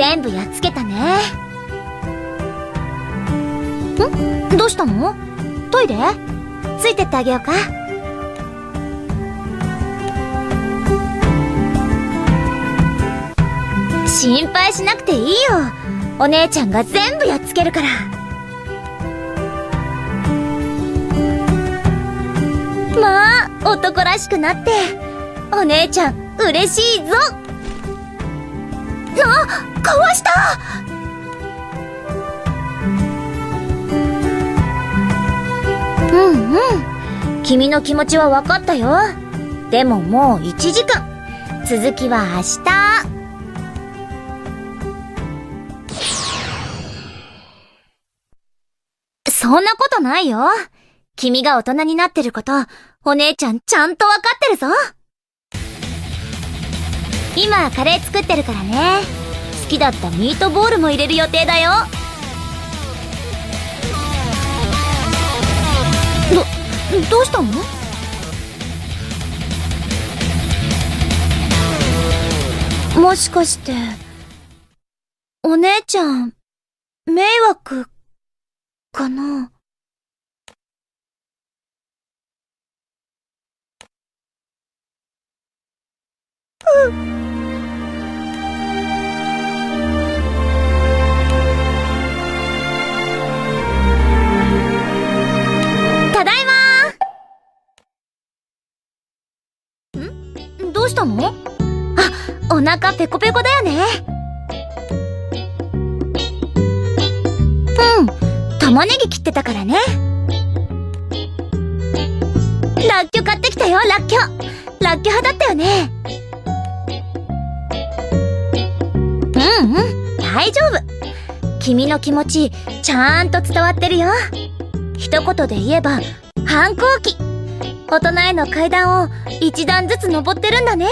全部やっつけたね。ん？どうしたの？トイレ？ついてってあげようか。心配しなくていいよ。お姉ちゃんが全部やっつけるから。まあ男らしくなってお姉ちゃん嬉しいぞ。あかわした。うんうん。君の気持ちは分かったよ。でももう1時間。続きは明日。そんなことないよ。君が大人になってること、お姉ちゃんちゃんとわかってるぞ。今、カレー作ってるからね。好きだったミートボールも入れる予定だよ。ど、どうしたの？もしかして、お姉ちゃん、迷惑かな？たどうしたの？あ、お腹ペコペコだよね。うん、玉ねぎ切ってたからね。ラッキョ買ってきたよ、ラッキョ。ラッキョ派だったよね。うんうん、大丈夫。君の気持ち、ちゃんと伝わってるよ。一言で言えば、反抗期。大人への階段を一段ずつ登ってるんだね。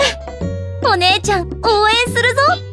お姉ちゃん、応援するぞ